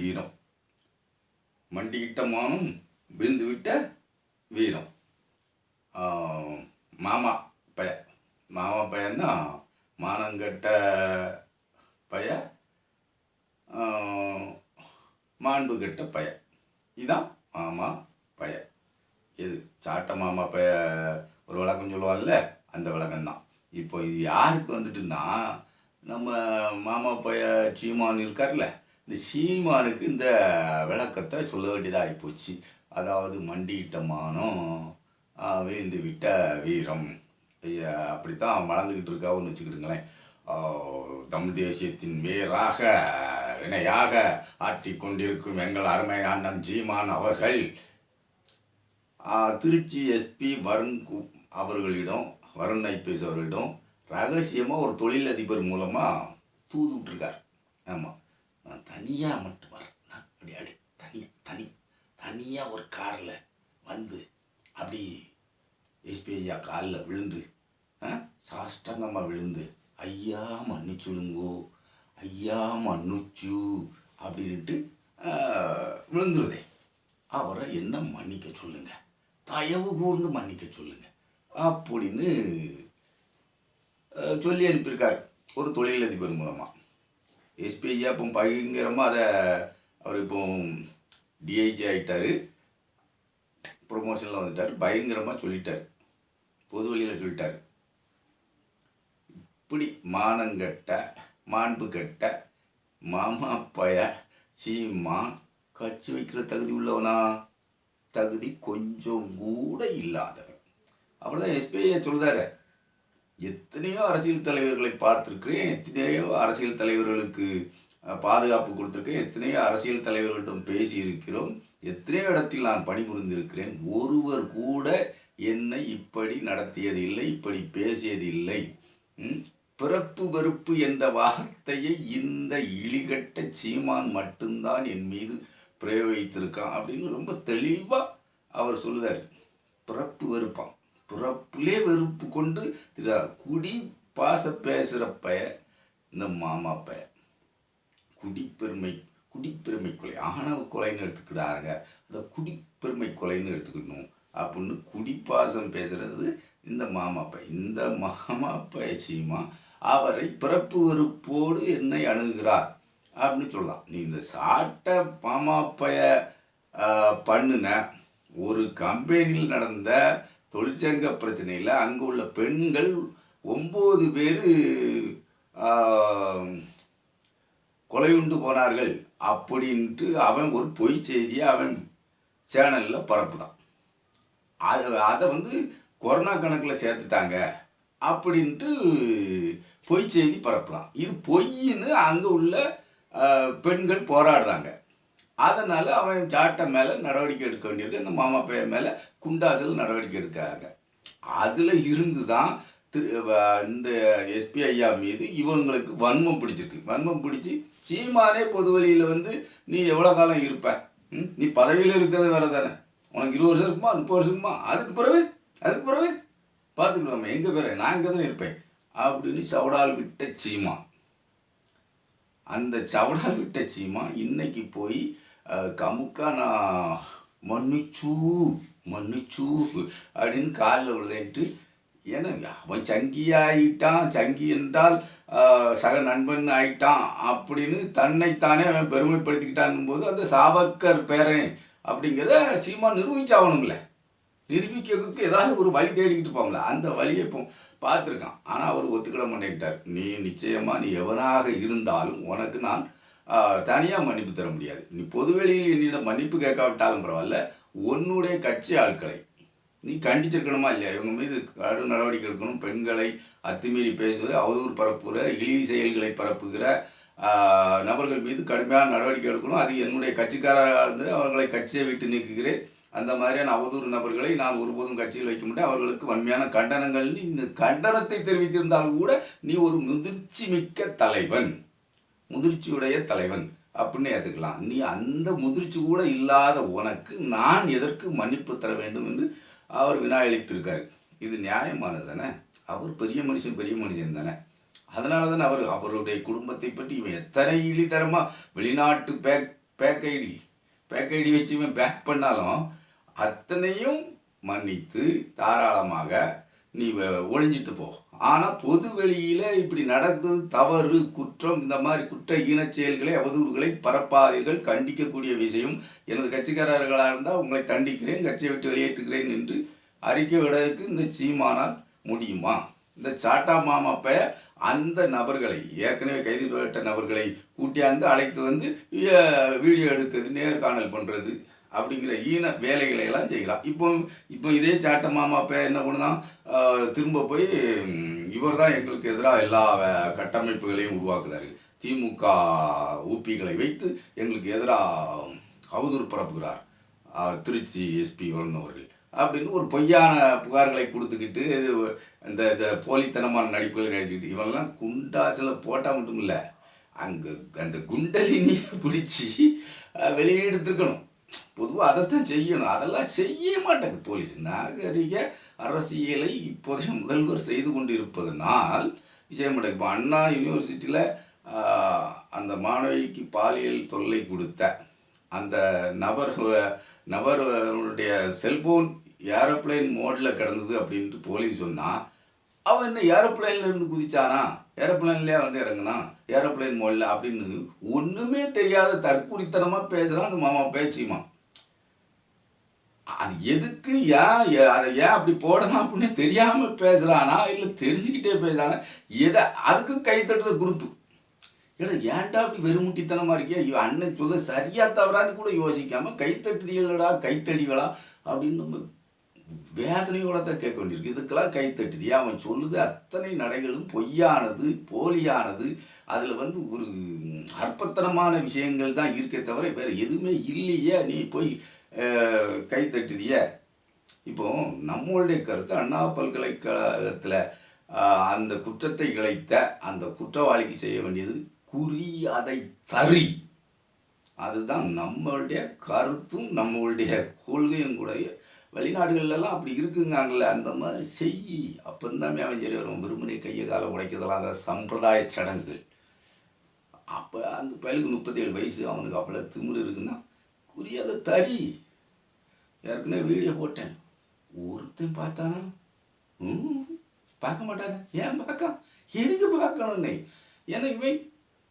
வீரம். மண்டியிட்ட மானும் விழுந்து விட்ட வீரம் மாமா பய மாமா பையன்னா மானங்கட்ட பய மாண்பு கெட்ட பய. இதான் மாமா பய. இது சாட்ட மாமா பய ஒரு வழக்கம் சொல்லுவாங்கல்ல? அந்த வழக்கம்தான் இப்போ இது யாருக்கு வந்துட்டுன்னா நம்ம மாமா பைய சீமான் இருக்கார்ல இந்த சீமானுக்கு இந்த விளக்கத்தை சொல்ல வேண்டியதாக போச்சு அதாவது மண்டியிட்ட மானம் வேந்து விட்ட வீரம். அப்படி அப்படித்தான் வளர்ந்துக்கிட்டு இருக்காவுன்னு வச்சுக்கிடுங்களேன். தமிழ் தேசியத்தின் வேராக வினையாக ஆட்டி கொண்டிருக்கும் எங்கள் அருமை அண்ணன் ஜீமான் அவர்கள் திருச்சி எஸ்பி வருண் கு- அவர்களிடம் வருண் ஐபிஎஸ் அவர்களிடம் ரகசியமாக ஒரு தொழிலதிபர் மூலமாக தூது விட்டுருக்கார் ஆமாம் தனியாக மட்டும் வரேன் நான் அப்படி அடி தனியாக தனி தனியாக ஒரு காரில் வந்து அப்படி எஸ்பி ஐயா காலில் விழுந்து ஆ, விழுந்து ஐயா மன்னிச்சுடுங்கோ ஐயா மன்னிச்சு அப்படின்ட்டு விழுந்துருதே. அவரை என்ன மன்னிக்க சொல்லுங்க? தயவு கூர்ந்து மன்னிக்க சொல்லுங்க. அப்படின்னு சொல்லி அனுப்பியிருக்கார் ஒரு தொழிலதிபர் மூலமாக எஸ்பி ஐயா இப்போ பயங்கரமாக அதை அவர் இப்போ டிஐஜி ஆகிட்டார் ப்ரொமோஷனில் வந்துட்டார். பயங்கரமாக சொல்லிட்டார். பொது வழியில் சொல்லிட்டார். இப்படி மானங்கட்ட மாண்பு கெட்ட மாமா பய சீமா கட்சி வைக்கிற தகுதி உள்ளவனா? தகுதி கொஞ்சம் கூட இல்லாதவன். அவர் தான் எஸ்பிஐ சொல்றாரு. எத்தனையோ அரசியல் தலைவர்களை பார்த்துருக்கிறேன் எத்தனையோ அரசியல் தலைவர்களுக்கு பாதுகாப்பு கொடுத்துருக்கேன் எத்தனையோ அரசியல் தலைவர்களிடம் பேசி இருக்கிறோம் எத்தனையோ இடத்தில் நான் பணிபுரிந்திருக்கிறேன். ஒருவர் கூட என்னை இப்படி நடத்தியது இல்லை இப்படி பேசியது இல்லை பிறப்பு வெறுப்பு என்ற வார்த்தையை இந்த இழிகட்ட சீமான் மட்டும்தான் என் மீது பிரயோகித்திருக்கான் அப்படின்னு ரொம்ப தெளிவாக அவர் சொல்லுதார். பிறப்பு வெறுப்பான். பிறப்பிலே வெறுப்பு கொண்டு திரா குடி பாச பேசுகிற பய இந்த மாமா பய குடிப்பெருமை குடிப்பெருமை கொலை ஆணவ கொலைன்னு எடுத்துக்கிட்டாங்க அந்த குடிப்பெருமை கொலைன்னு எடுத்துக்கணும். அப்படின்னு குடிப்பாசம் பேசுறது இந்த மாமாப்பை இந்த மாமாப்பை சீமா அவரை பிறப்பு வெறுப்போடு என்னை அணுகுகிறார் அப்படின்னு சொல்லலாம். நீ இந்த சாட்டை மாமாப்பைய பண்ணுன ஒரு கம்பெனியில் நடந்த தொழிற்சங்க பிரச்சனையில் அங்கே உள்ள பெண்கள் ஒம்பது பேர் கொலையுண்டு போனார்கள் அப்படின்ட்டு அவன் ஒரு பொய் செய்தியை அவன் சேனலில் பரப்புதான். அதை அதை வந்து கொரோனா கணக்கில் சேர்த்துட்டாங்க அப்படின்ட்டு பொய் செய்தி பரப்பலாம் இது பொய்ன்னு அங்கே உள்ள பெண்கள் போராடுறாங்க. அதனால் அவன் சாட்டை மேலே நடவடிக்கை எடுக்க வேண்டியிருக்கு. இந்த மாமா பையன் மேலே குண்டாசில் நடவடிக்கை எடுக்காங்க அதில் இருந்து தான் திரு இந்த எஸ்பி ஐயா மீது இவங்களுக்கு வன்மம் பிடிச்சிருக்கு. வன்மம் பிடிச்சி சீமானே பொது வழியில் வந்து நீ எவ்வளோ காலம் இருப்ப? ம்? நீ பதவியில் இருக்கிறது வேற தானே. உனக்கு இருபது வருஷம் இருக்குமா? முப்பது வருஷம் இருக்குமா? அதுக்கு பிறகு அதுக்கு பிறகு? பார்த்துக்கலாம் எங்கே பேர்? நான் இங்கே தானே இருப்பேன். அப்படின்னு சவுடால் விட்ட சீமா. அந்த சவடால் விட்ட சீமா இன்னைக்கு போய் கமுக்கா நான் மன்னிச்சு மன்னிச்சு அப்படின்னு காலில் விழுதேன்ட்டு ஏன்னா அவன் சங்கி ஆயிட்டான் சங்கி என்றால் சக நண்பன் ஆயிட்டான் அப்படின்னு தன்னைத்தானே அவன் பெருமைப்படுத்திக்கிட்டான் போது அந்த சாவக்கர் பேரன் அப்படிங்கிறத சீமா நிரூபிச்சாகணும்ல. நிரூபிக்கிறதுக்கு ஏதாவது ஒரு வழி தேடிக்கிட்டு போங்களா அந்த வழியை இப்போ பார்த்துருக்கான். ஆனால் அவர் ஒத்துக்கிட மாட்டேன்ட்டார். நீ நிச்சயமாக நீ எவனாக இருந்தாலும் உனக்கு நான் தனியாக மன்னிப்பு தர முடியாது. நீ பொதுவெளியில் என்னிடம் மன்னிப்பு கேட்காவிட்டாலும் பரவாயில்ல உன்னுடைய கட்சி ஆட்களை. நீ கண்டிச்சிருக்கணுமா இல்லையா? இவங்க மீது கடும் நடவடிக்கை எடுக்கணும். பெண்களை அத்துமீறி பேசுவது அவதூறு பரப்புகிற இழி செயல்களை பரப்புகிற நபர்கள் மீது கடுமையான நடவடிக்கை எடுக்கணும். அது என்னுடைய கட்சிக்காரராக இருந்து அவர்களை கட்சியை விட்டு நீக்குகிறேன். அந்த மாதிரியான அவதூறு நபர்களை நான் ஒருபோதும் கட்சியில் வைக்க மாட்டேன். அவர்களுக்கு வன்மையான கண்டனங்கள். நீ இந்த கண்டனத்தை தெரிவித்திருந்தாலும் கூட நீ ஒரு முதிர்ச்சி மிக்க தலைவன். முதிர்ச்சியுடைய தலைவன் அப்படின்னு ஏற்றுக்கலாம் நீ அந்த முதிர்ச்சி கூட இல்லாத உனக்கு நான் எதற்கு மன்னிப்பு தர வேண்டும் என்று அவர் வினாயளித்திருக்காரு. இது நியாயமானது தானே? அவர் பெரிய மனுஷன் பெரிய மனுஷன் தானே? அதனால தானே அவர் அவருடைய குடும்பத்தை பற்றி இவன் எத்தனை இழிதரமாக வெளிநாட்டு fake fake ID fake ID வச்சு இவன் பேக் பண்ணாலும் அத்தனையும் மன்னித்து தாராளமாக நீ வ- போ. ஆனால் பொது வெளியில் இப்படி நடந்தது தவறு குற்றம் இந்த மாதிரி குற்ற ஈன செயல்களை அவதூறுகளை பரப்பாதீர்கள் கண்டிக்கக்கூடிய விஷயம். எனது கட்சிக்காரர்களாக இருந்தால் உங்களை தண்டிக்கிறேன் கட்சியை விட்டு வெளியேற்றுகிறேன் என்று அறிக்கை விடுறதுக்கு இந்த சீமானால் முடியுமா? இந்த சாட்டா மாமாப்ப அந்த நபர்களை ஏற்கனவே கைது செய்யப்பட்ட நபர்களை கூட்டியாந்து அழைத்து வந்து வீடியோ எடுக்கிறது நேர்காணல் பண்ணுறது அப்படிங்கிற ஈன வேலைகளை எல்லாம் செய்கிறான் இப்போ இப்போ இதே சாட்ட பே என்ன பண்ணுதான்? திரும்ப போய் இவர் தான் எங்களுக்கு எதிராக எல்லா வே- கட்டமைப்புகளையும் உருவாக்குறாரு. திமுக ஊப்பிகளை வைத்து எங்களுக்கு எதிராக அவதூறு பரப்புகிறார். திருச்சி எஸ்பி வருண் அப்படின்னு ஒரு பொய்யான புகார்களை கொடுத்துக்கிட்டு இது இந்த இந்த போலித்தனமான நடிப்புகளை நடிச்சுக்கிட்டு இவெல்லாம் குண்டாசில் போட்டால் மட்டும் இல்லை அங்கே அந்த குண்டலினியை பிடிச்சி அஹ், வெளியே எடுத்துருக்கணும். பொதுவாக அதைத்தான் செய்யணும். அதெல்லாம் செய்ய மாட்டேங்குது போலீஸ் நாகரிக அரசியலை இப்போதைய முதல்வர் செய்து கொண்டு இருப்பதனால் இப்போ அண்ணா யூனிவர்சிட்டியில் அந்த மாணவிக்கு பாலியல் தொல்லை கொடுத்த அந்த நபர் நபருடைய செல்போன் ஏரோப்ளேன் மோடில் கிடந்தது அப்படின்ட்டு போலீஸ் சொன்னால் அவன் என்ன ஏரோப்ளேன்ல இருந்து குதிச்சானா? ஏரோப்ளேன்லேயே வந்து இறங்கினா ஏரோப்ளேன் மொழில அப்படின்னு ஒன்றுமே தெரியாத தற்குறித்தனமாக பேசுகிறான் அந்த மாமா பேச்சியுமா அது எதுக்கு ஏன் அதை ஏன் அப்படி போடலாம் அப்படின்னு தெரியாமல் பேசுகிறானா இல்லை தெரிஞ்சுக்கிட்டே பேசுகிறானா எதை அதுக்கு கைத்தட்டுற குரூப்பு. ஏடா ஏன்டா அப்படி வெறுமுட்டித்தனமாக இருக்கியா? ஐயோ அண்ணன் சொல்ல சரியாக தவறான்னு கூட யோசிக்காமல் கைத்தட்டுறீங்களடா கைத்தடிகளா? அப்படின்னு நம்ம வேதனையோட தான் கேட்க வேண்டியிருக்கு இதுக்கெல்லாம் கைத்தட்டுதியா அவன் சொல்லுது? அத்தனை நடைகளும் பொய்யானது போலியானது. அதில் வந்து ஒரு அற்பத்தனமான விஷயங்கள் தான் இருக்கே தவிர வேறு எதுவுமே இல்லையே. நீ போய் கை கைத்தட்டுதிய இப்போ நம்மளுடைய கருத்து அண்ணா பல்கலைக்கழகத்தில் அந்த குற்றத்தை இழைத்த அந்த குற்றவாளிக்கு செய்ய வேண்டியது குறி அதை தறி. அதுதான் நம்மளுடைய கருத்தும் நம்மளுடைய கொள்கையும் கூட வெளிநாடுகள்லாம் அப்படி இருக்குங்காங்கல்ல அந்த மாதிரி செய் அப்பந்தான் அவன் சரி வரும் விரும்பினை கையை காலை உடைக்கிறதெல்லாம் அந்த சம்பிரதாய சடங்குகள். அப்போ அந்த பயலுக்கு முப்பத்தேழு வயசு அவனுக்கு அவ்வளோ திமிரு இருக்குன்னா குறியாத தறி. ஏற்கனவே வீடியோ போட்டேன். ஒருத்தன் பார்த்தானா? ம் பார்க்க மாட்டானே. ஏன் பார்க்க எதுக்கு பார்க்கணும்னே? ஏன்னா இவன்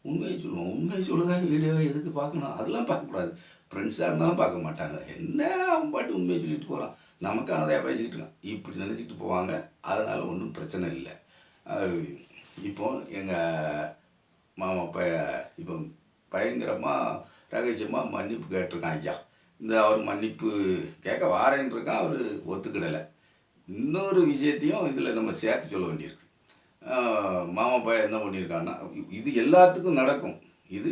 உண்மையை சொல்லுவோம். உண்மையை சொல்லுதாங்க வீடியோவை எதுக்கு பார்க்கணும்? அதெல்லாம் பார்க்கக்கூடாது. ஃப்ரெண்ட்ஸாக இருந்தாலும் பார்க்க மாட்டாங்க. என்ன அவன் பாட்டு உண்மையை சொல்லிட்டு போகிறான் நமக்கானதையாக பேசிக்கிட்டு இருக்கான். இப்படி நினச்சிட்டு போவாங்க. அதனால் ஒன்றும் பிரச்சனை இல்லை. இப்போ எங்கள் மாமா ப இப்போ பயங்கரமாக ரகசியமாக மன்னிப்பு கேட்டிருக்கான் ஐயா. இந்த அவர் மன்னிப்பு கேட்க வாரேன்னு இருக்கான். அவர் ஒத்துக்கிடலை. இன்னொரு விஷயத்தையும் இதில் நம்ம சேர்த்து சொல்ல வேண்டியிருக்கு. மாமா பையன் என்ன பண்ணியிருக்கான்னா இது எல்லாத்துக்கும் நடக்கும். இது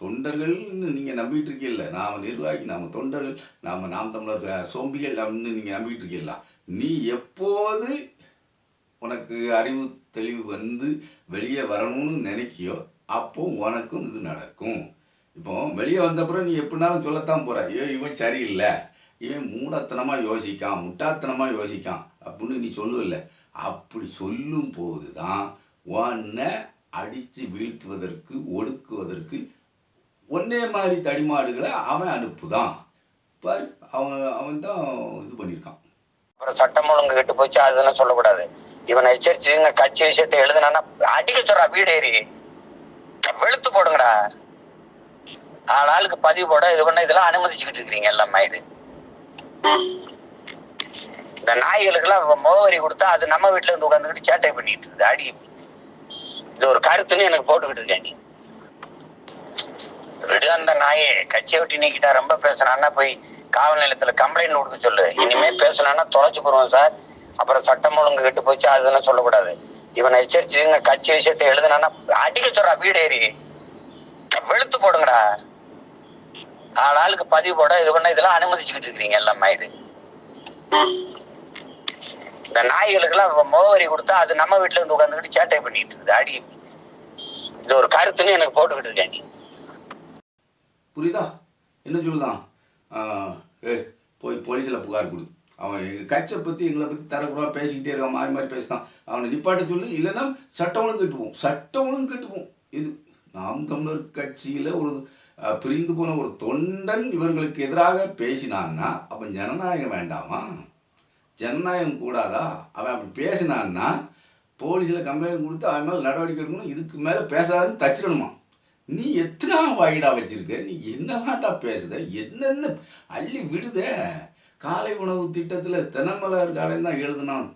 தொண்டர்கள்னு நீங்கள் நம்பிட்டு இருக்கீல்ல நாம் நிர்வாகி நாம் தொண்டர்கள் நாம் நாம் தமிழர் சோம்பிகள் அப்படின்னு நீங்கள் நம்பிட்டு இருக்கீங்களா நீ எப்போது உனக்கு அறிவு தெளிவு வந்து வெளியே வரணும்னு நினைக்கியோ அப்போ உனக்கும் இது நடக்கும். இப்போ வெளியே வந்தப்புறம் நீ எப்படினாலும் சொல்லத்தான் போகிற ஐயோ இவன் சரியில்லை. இவன் மூடத்தனமாக யோசிக்கான் முட்டாத்தனமாக யோசிக்கான் அப்படின்னு நீ சொல்லுவில்லை. அப்படி சொல்லும் போது தான் உன்னை அடித்து வீழ்த்துவதற்கு ஒடுக்குவதற்கு ஒன்னே மாதிரி தடிமாடுகளை அவன் அனுப்புதான். பாரு அவன் அவன் தான் இது பண்ணியிருக்கான். அப்புறம் சட்டம் ஒழுங்கு கெட்டு போச்சு அதெல்லாம் சொல்லக்கூடாது. இவனை எச்சரிச்சுங்க கட்சி விஷயத்தை எழுதுனா அடிக்க சொல்றா வீடு ஏறி. வெளுத்து போடுங்கடா. ஆள் ஆளுக்கு பதிவு போட இது பண்ண இதெல்லாம் அனுமதிச்சுக்கிட்டு இருக்கிறீங்க எல்லாமே இது இந்த நாய்களுக்கெல்லாம் முகவரி கொடுத்தா அது நம்ம வீட்டுல இருந்து உட்காந்துக்கிட்டு சேட்டை பண்ணிட்டு இருக்கு அடி. இது ஒரு கருத்துன்னு எனக்கு போட்டுக்கிட்டு இருக்கேன் நீ. விடு அந்த நாயை கட்சியை விட்டு நீக்கிட்டா ரொம்ப பேசினான்னா போய் காவல் நிலையத்துல கம்ப்ளைண்ட் கொடுக்க சொல்லு. இனிமே பேசினான்னா தொலைச்சு போடுவோம் சார். அப்புறம் சட்டம் ஒழுங்கு கெட்டு போச்சு அதெல்லாம் சொல்லக்கூடாது. இவனை எச்சரிச்சுங்க கட்சி விஷயத்தை எழுதுனா அடிக்க சொல்றா வீடு ஏறி. வெளுத்து போடுங்கடா. ஆளாளுக்கு பதிவு போட இது பண்ண இதெல்லாம் அனுமதிச்சுக்கிட்டு இருக்கிறீங்க எல்லாமே இது. இந்த நாய்களுக்கெல்லாம் முகவரி கொடுத்தா அது நம்ம வீட்டுல இருந்து உட்காந்துக்கிட்டு சேட்டை பண்ணிட்டு இருக்குது அடி இது ஒரு கருத்துன்னு எனக்கு போட்டுக்கிட்டு இருக்கேன் நீ. புரியுதா? என்ன சொல்லுதான் ஏ போய் போலீஸில் புகார் கொடு. அவன் எங்கள் கட்சியை பற்றி எங்களை பற்றி தரக்கூடாது பேசிக்கிட்டே இருக்கான் மாறி மாறி பேசுதான். அவனை நிப்பாட்ட சொல்லு இல்லைன்னா சட்டம் கட்டுவோம் சட்டம் கட்டுவோம் இது நாம் தமிழர் கட்சியில் ஒரு பிரிந்து போன ஒரு தொண்டன் இவர்களுக்கு எதிராக பேசினான்னா அப்போ ஜனநாயகம் வேண்டாமா? ஜனநாயகம் கூடாதா? அவன் அப்படி பேசினான்னா போலீஸில் கம்ப்ளைண்ட் கொடுத்து அவன் மேலே நடவடிக்கை எடுக்கணும் இதுக்கு மேலே பேசாதுன்னு தச்சிடணுமா? நீ எத்தனை வாயிடா வச்சுருக்க? நீ என்னதான்டா பேசுத? என்னென்ன அள்ளி விடுத. காலை உணவு திட்டத்தில் தினமலர் காலையும் தான் எழுதுனான்.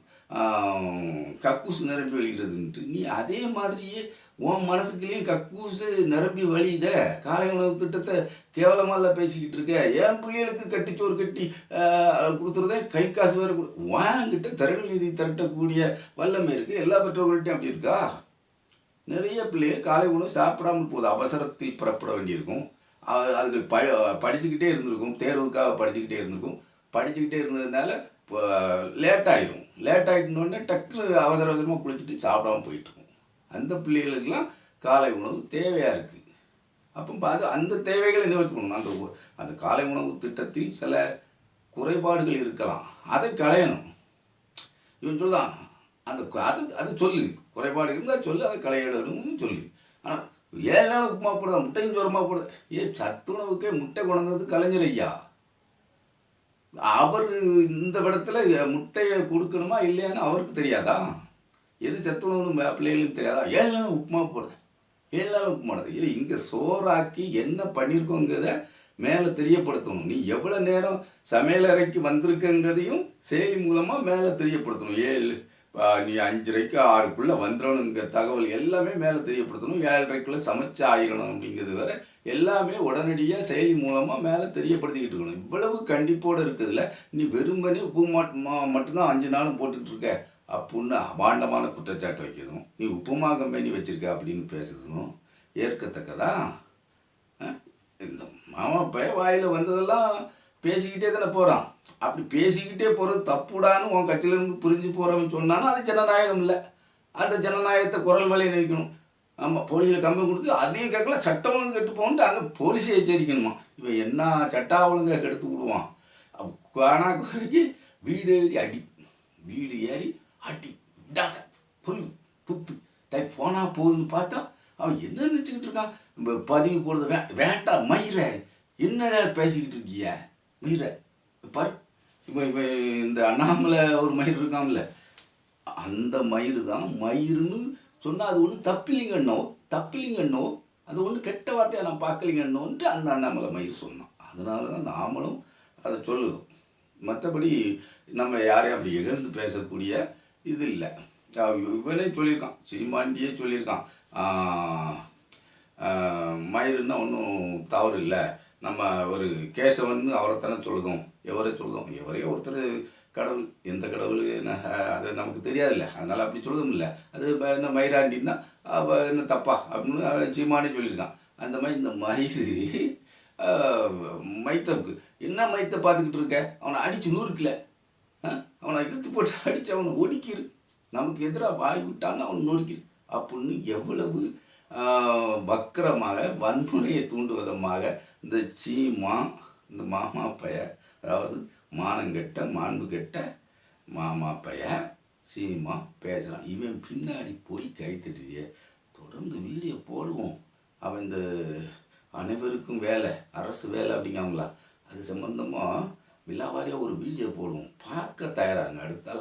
கக்கூஸ் நிரம்பி வழிகிறதுன்ட்டு. நீ அதே மாதிரியே உன் மனசுக்குள்ளேயும் கக்கூசு நிரம்பி வழியுத காலை உணவு திட்டத்தை கேவலமாக பேசிக்கிட்டு இருக்க என் பிள்ளைகளுக்கு கட்டிச்சோறு கட்டி ஆஹ், கை காசு வேறு கொடு. வாங்கிட்ட திறன் நிதி திரட்டக்கூடிய வல்லமை இருக்குது எல்லா பெற்றோர்கள்ட்டையும் அப்படி இருக்கா? நிறைய பிள்ளைகள் காலை உணவு சாப்பிடாமல் போகுது அவசரத்தில் புறப்பட வேண்டியிருக்கும். அ- அதுக்கு ப படிச்சுக்கிட்டே இருந்திருக்கும். தேர்வுக்காக படிச்சுக்கிட்டே இருந்திருக்கும். படிச்சுக்கிட்டே இருந்ததுனால லேட் ஆகிடும் லேட் ஆகிட்டோடனே டக்குனு அவசர அவசரமாக குளிச்சுட்டு சாப்பிடாம போயிட்டுருக்கும். அந்த பிள்ளைகளுக்கெல்லாம் காலை உணவு தேவையாக இருக்குது அப்போ பார்த்து அந்த தேவைகளை நிவர்த்தி பண்ணணும் அந்த அந்த காலை உணவு திட்டத்தில் சில குறைபாடுகள் இருக்கலாம். அதை களையணும். இவன் சொல்லுதான் அந்த அது அது சொல்லு. குறைபாடு இருந்தால் சொல்லு அதை களையிடணும்னு சொல்லு. ஆனால் ஏழு நாள் உப்புமா போடுதா முட்டையும் சோரமாக போடுது ஏ சத்துணவுக்கே முட்டை கொண்டது கலைஞர் ஐயா. அவர் இந்த இடத்துல முட்டையை கொடுக்கணுமா இல்லையான்னு அவருக்கு தெரியாதா? எது சத்துணவுன்னு பிள்ளைகளுக்கு தெரியாதா? ஏழு நாள் உப்புமா போடுது ஏழு நாள் உப்புமா ஐயோ இங்கே சோறாக்கி என்ன பண்ணியிருக்கோங்கிறத மேலே தெரியப்படுத்தணும். நீ எவ்வளோ நேரம் சமையலறைக்கு வந்திருக்கங்கிறதையும் செயலி மூலமாக மேலே தெரியப்படுத்தணும். ஏழு நீ அஞ்சரைக்கு ஆறுக்குள்ளே வந்துடணுங்கிற தகவல் எல்லாமே மேலே தெரியப்படுத்தணும் ஏழரைக்குள்ளே சமைச்சு ஆயிடணும் அப்படிங்கிறது வரை எல்லாமே உடனடியாக செயலி மூலமாக மேலே தெரியப்படுத்திக்கிட்டு இருக்கணும். இவ்வளவு கண்டிப்போடு இருக்கிறதுல நீ வெறுமனே உப்பு மாட்டுமா மட்டும்தான் அஞ்சு நாளும் போட்டுட்டு இருக்க. அப்புடின்னு அபாண்டமான குற்றச்சாட்டு வைக்கிறதும் நீ உப்புமா கம்பெனி வச்சிருக்க அப்படின்னு பேசுறதும் ஏற்கத்தக்கதா? இந்த மாமா பைய வாயில் வந்ததெல்லாம் பேசிக்கிட்டே தானே போகிறான் அப்படி பேசிக்கிட்டே போகிறது தப்புடான்னு உன் கட்சியிலேருந்து பிரிஞ்சு போகிறவன் சொன்னான்னா அது ஜனநாயகம் இல்லை. அந்த ஜனநாயகத்தை குரல் வலையை நிற்கணும் ஆமாம் போலீஸில் கம்பி கொடுத்து அதையும் கேட்கல சட்டம் ஒழுங்கு கெட்டு போகணுட்டு அங்கே போலீஸை எச்சரிக்கணுமா? இவன் என்ன சட்டா ஒழுங்கை கெடுத்து விடுவான்? அப்போ காணா குறைக்கு வீடு ஏறி அடி. வீடு ஏறி அடி. விடாத புல் குத்து. தை போனால் போகுதுன்னு பார்த்தா அவன் என்ன நினச்சிக்கிட்டு இருக்கான்? பதிவு போடுறது வே வேட்டா மயிர. என்னடா பேசிக்கிட்டு இருக்கியா? மயிர பாரு இப்போ இப்போ இந்த அண்ணாமலை ஒரு மயிர் இருக்கான்ல அந்த மயிறு தான் மயிருன்னு சொன்னால் அது ஒன்றும் தப்பில்லைங்கண்ணோ தப்பில்லைங்கண்ணோ அது ஒன்றும் கெட்ட வார்த்தையாக நான் பார்க்கலிங்கண்ணோன்ட்டு அந்த அண்ணாமலை மயிர் சொன்னான். அதனால தான் நாமளும் அதை சொல்லுவோம். மற்றபடி நம்ம யாரையும் அப்படி இகழ்ந்து பேசக்கூடிய இது இல்லை. இவனே சொல்லியிருக்கான் சீமாண்டியே சொல்லியிருக்கான். மயிருன்னா ஒன்றும் தவறு இல்லை. நம்ம ஒரு கேசவன் அவரைத்தானே சொல்லுதோம். எவரே சொல்லுதோம்? எவரே ஒருத்தர் கடவுள். எந்த கடவுள் என்ன அது நமக்கு தெரியாதுல்ல. அதனால் அப்படி சொல்லதும் இல்லை. அது இப்போ என்ன மயிராண்டின்னா அப்போ என்ன தப்பா? அப்படின்னு அவன் சீமானே சொல்லியிருக்கான். அந்த மாதிரி இந்த மயிறு மைத்தப்புக்கு என்ன மைத்தை பார்த்துக்கிட்டு இருக்க? அவனை அடித்து நூறுக்கில். அவனை இழுத்து போட்டு அடித்து அவனை ஒடிக்கிரு. நமக்கு எதிராக வாய் விட்டான்னு அவன் நொறுக்கிரு. அப்படின்னு எவ்வளவு வக்கரமாக வன்முறையை தூண்டுவதமாக விதமாக இந்த சீமா இந்த மாமா பைய அதாவது மானங்கெட்ட மாண்பு கெட்ட மாமா பைய சீமா பேசுகிறான் இவன் பின்னாடி போய் கைத்தட்டியே தொடர்ந்து வீடியோ போடுவோம். அவன் இந்த அனைவருக்கும் வேலை அரசு வேலை அப்படிங்காங்களா அது சம்மந்தமாக விழாவாரியாக ஒரு வீடியோ போடுவோம். பார்க்க தயாராங்க அடுத்தால்